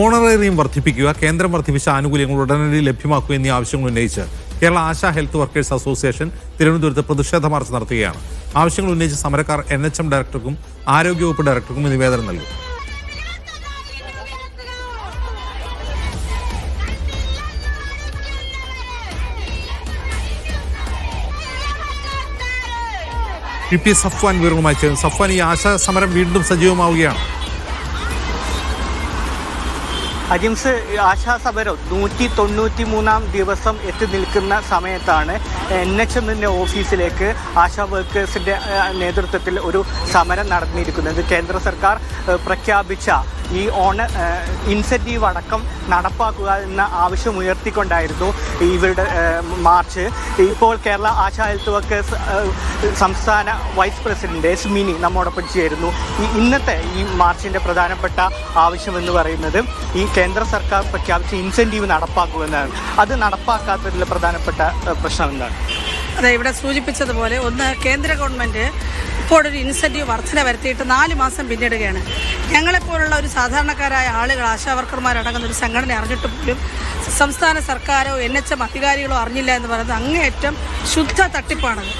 Honorarium വർദ്ധിപ്പിക്കുക കേന്ദ്രം വർദ്ധിപ്പിച്ച ആനുകൂല്യങ്ങൾ ഉടനടി ലഭ്യമാക്കുക എന്നീ ആവശ്യങ്ങൾ ഉന്നയിച്ച് Kerala Asha health workers association തിരുവനന്തപുരത്ത് പ്രതിഷേധ മാർച്ച് നടത്തുകയാണ്. ആവശ്യങ്ങൾ ഉന്നയിച്ച് സമരക്കാർ എൻ എച്ച് എം ഡയറക്ടർക്കും ആരോഗ്യവകുപ്പ് ഡയറക്ടർക്കും നിവേദനം നൽകും. പി പി സഫ്വാൻ വിവരങ്ങളുമായി ചേർന്നു സഫ്വാൻ ഈ ആശാ സമരം വീണ്ടും സജീവമാവുകയാണ്. അജിംസ് ആശാസമരം നൂറ്റി തൊണ്ണൂറ്റി മൂന്നാം ദിവസം എത്തി നിൽക്കുന്ന സമയത്താണ് എൻ എച്ച് എമ്മിന്റെ ഓഫീസിലേക്ക് ആശാ വർക്കേഴ്സിന്റെ നേതൃത്വത്തിൽ ഒരു സമരം നടന്നിരിക്കുന്നത്. കേന്ദ്ര സർക്കാർ പ്രഖ്യാപിച്ച ഈ ഓണ ഇൻസെന്റീവ് അടക്കം നടപ്പാക്കുക എന്ന ആവശ്യം ഉയർത്തിക്കൊണ്ടായിരുന്നു ഇവരുടെ മാർച്ച്. ഇപ്പോൾ കേരള ആശാ ഹെൽത്ത് വർക്കേഴ്സ് സംസ്ഥാന വൈസ് പ്രസിഡന്റ് എസ് മിനി നമ്മോടൊപ്പം ചേരുന്നു. ഈ ഇന്നത്തെ ഈ മാർച്ചിന്റെ പ്രധാനപ്പെട്ട ആവശ്യം എന്ന് പറയുന്നത് ഈ കേന്ദ്ര സർക്കാർ പ്രഖ്യാപിച്ച ഇൻസെന്റീവ് നടപ്പാക്കുക എന്നാണ്. അത് നടപ്പാക്കാത്തതിൽ പ്രധാനപ്പെട്ട പ്രശ്നം എന്താണ്? അതെ ഇവിടെ സൂചിപ്പിച്ചതുപോലെ ഒന്ന് കേന്ദ്ര ഗവൺമെന്റ് ഇപ്പോൾ ഒരു ഇൻസെന്റീവ് വർധന വരുത്തിയിട്ട് നാല് മാസം പിന്നിടുകയാണ്. ഞങ്ങളെപ്പോലുള്ള ഒരു സാധാരണക്കാരായ ആളുകൾ ആശാവർക്കർമാരടങ്ങുന്ന ഒരു സംഘടന അറിഞ്ഞിട്ട് പോലും സംസ്ഥാന സർക്കാരോ എൻ എച്ച് എം അധികാരികളോ അറിഞ്ഞില്ല എന്ന് പറയുന്നത് അങ്ങേയറ്റം ശുദ്ധ തട്ടിപ്പാണത്.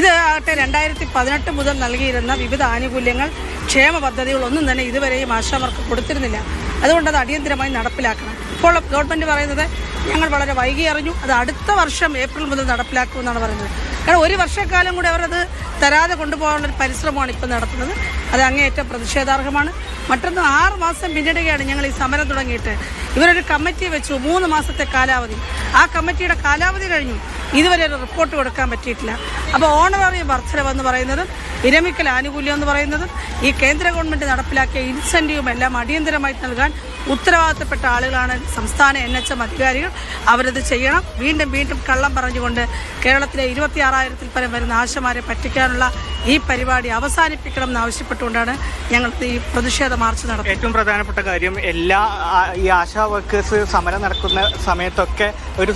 ഇത് ആകട്ടെ രണ്ടായിരത്തി പതിനെട്ട് മുതൽ നൽകിയിരുന്ന വിവിധ ആനുകൂല്യങ്ങൾ ക്ഷേമ പദ്ധതികളൊന്നും തന്നെ ഇതുവരെയും ആശാവർക്ക് കൊടുത്തിരുന്നില്ല. അതുകൊണ്ട് അത് അടിയന്തിരമായി നടപ്പിലാക്കണം. ഇപ്പോൾ ഗവൺമെന്റ് പറയുന്നത് ഞങ്ങൾ വളരെ വൈകി അറിഞ്ഞു. അത് അടുത്ത വർഷം ഏപ്രിൽ മുതൽ നടപ്പിലാക്കുമെന്നാണ് പറയുന്നത്. കാരണം ഒരു വർഷക്കാലം കൂടി അവരത് തരാതെ കൊണ്ടുപോകാനുള്ള പരിശ്രമമാണ് ഇപ്പോൾ നടത്തുന്നത്. അത് അങ്ങേയറ്റം പ്രതിഷേധാർഹമാണ്. മറ്റൊന്ന് ആറ് മാസം പിന്നിടുകയാണ് ഞങ്ങൾ ഈ സമരം തുടങ്ങിയിട്ട്. ഇവരൊരു കമ്മിറ്റി വെച്ചു മൂന്ന് മാസത്തെ കാലാവധി. ആ കമ്മിറ്റിയുടെ കാലാവധി കഴിഞ്ഞു. ഇതുവരെ ഒരു റിപ്പോർട്ട് കൊടുക്കാൻ പറ്റിയിട്ടില്ല. അപ്പോൾ ഓണററി വർധനവെന്ന് പറയുന്നതും വിരമിക്കൽ ആനുകൂല്യം എന്ന് പറയുന്നതും ഈ കേന്ദ്ര ഗവൺമെന്റ് നടപ്പിലാക്കിയ ഇൻസെന്റീവും എല്ലാം അടിയന്തരമായി നൽകാൻ ഉത്തരവാദിത്തപ്പെട്ട ആളുകളാണ് സംസ്ഥാന എൻ എച്ച് എം അധികാരികൾ. അവരത് ചെയ്യണം. വീണ്ടും വീണ്ടും കള്ളം പറഞ്ഞുകൊണ്ട് കേരളത്തിലെ ഇരുപത്തി ആറായിരത്തിൽ പരം വരുന്ന ആശമാരെ പറ്റിക്കാനുള്ള ഈ പരിപാടി അവസാനിപ്പിക്കണം എന്നാവശ്യപ്പെട്ടുകൊണ്ടാണ് ഞങ്ങൾ ഈ പ്രതിഷേധ മാർച്ച് നടത്തുന്നത്. ഏറ്റവും പ്രധാനപ്പെട്ട കാര്യം എല്ലാ ഈ ആശാ വർക്കേഴ്സ് സമരം നടക്കുന്ന സമയത്തൊക്കെ ഒരു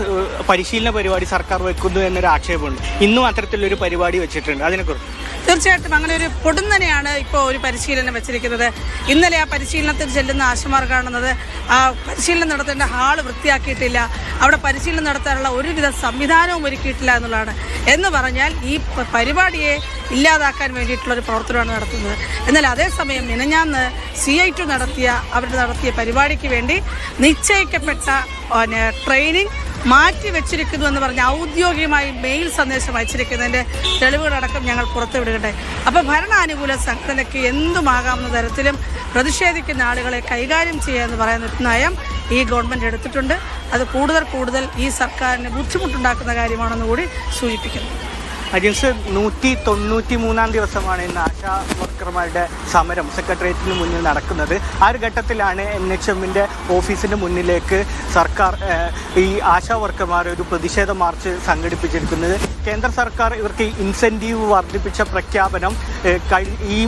പരിശീലന പരിപാടി സർക്കാർ വെക്കുന്നു എന്നൊരു ആക്ഷേപമുണ്ട്. ഇന്നും അത്തരത്തിലൊരു പരിപാടി വെച്ചിട്ടുണ്ട്. അതിനെക്കുറിച്ച്? തീർച്ചയായിട്ടും അങ്ങനെ ഒരു പൊടുന്നനെയാണ് ഇപ്പോൾ ഒരു പരിശീലനം വെച്ചിരിക്കുന്നത്. ഇന്നലെ ആ പരിശീലനത്തിൽ ചെല്ലുന്ന ആശമാർ കാണുന്നത് ആ പരിശീലനം നടത്തേണ്ട ഹാൾ വൃത്തിയാക്കിയിട്ടില്ല. അവിടെ പരിശീലനം നടത്താനുള്ള ഒരുവിധ സംവിധാനവും ഒരുക്കിയിട്ടില്ല എന്നുള്ളതാണ്. എന്ന് പറഞ്ഞാൽ ഈ പരിപാടിയെ ഇല്ലാതാക്കാൻ വേണ്ടിയിട്ടുള്ള ഒരു പ്രവർത്തനമാണ് നടത്തുന്നത്. എന്നാൽ അതേസമയം മിനഞ്ഞാന്ന് സി ഐ ടു നടത്തിയ അവർ നടത്തിയ പരിപാടിക്ക് വേണ്ടി നിശ്ചയിക്കപ്പെട്ട ട്രെയിനിങ് മാറ്റി വെച്ചിരിക്കുന്നു എന്ന് പറഞ്ഞ് ഔദ്യോഗികമായി മെയിൽ സന്ദേശം അയച്ചിരിക്കുന്നതിന്റെ തെളിവുകളടക്കം ഞങ്ങൾ പുറത്തുവിടുകട്ടെ അപ്പോൾ ഭരണാനുകൂല സംഘടനയ്ക്ക് എന്തുമാകാമെന്ന തരത്തിലും പ്രതിഷേധിക്കുന്ന ആളുകളെ കൈകാര്യം ചെയ്യുക എന്ന് പറയുന്ന നയം ഈ ഗവൺമെന്റ് എടുത്തിട്ടുണ്ട്. അത് കൂടുതൽ കൂടുതൽ ഈ സർക്കാരിന് ബുദ്ധിമുട്ടുണ്ടാക്കുന്ന കാര്യമാണെന്ന് കൂടി സൂചിപ്പിക്കുന്നു. അജിൻസ് നൂറ്റി തൊണ്ണൂറ്റി മൂന്നാം ദിവസമാണ് ഇന്ന് ആശാ വർക്കർമാരുടെ സമരം. സെക്രട്ടേറിയറ്റിന് മുന്നിൽ നടക്കുന്നത്. ആ ഒരു ഘട്ടത്തിലാണ് എൻ എച്ച് എമ്മിന്റെ ഓഫീസിന്റെ മുന്നിലേക്ക് സർക്കാർ ഈ ആശാ വർക്കർമാർ ഒരു പ്രതിഷേധ മാർച്ച് സംഘടിപ്പിച്ചിരിക്കുന്നത്. കേന്ദ്ര സർക്കാർ ഇവർക്ക് ഇൻസെന്റീവ് വർദ്ധിപ്പിച്ച പ്രഖ്യാപനം ഈ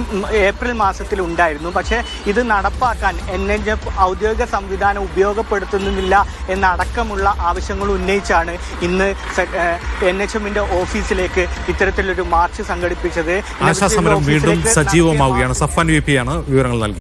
ഏപ്രിൽ മാസത്തിൽ ഉണ്ടായിരുന്നു. പക്ഷേ ഇത് നടപ്പാക്കാൻ എൻ എച്ച് എഫ് ഔദ്യോഗിക സംവിധാനം ഉപയോഗപ്പെടുത്തുന്നില്ല എന്നടക്കമുള്ള ആവശ്യങ്ങൾ ഉന്നയിച്ചാണ് ഇന്ന് എൻ എച്ച് എമ്മിന്റെ ഓഫീസിലേക്ക് ഇത്തരത്തിലൊരു മാർച്ച് സംഘടിപ്പിച്ചത് ആശാ സമരം വീണ്ടും സജീവമാവുകയാണ്. സഫാൻ വി ആണ് വിവരങ്ങൾ നൽകി.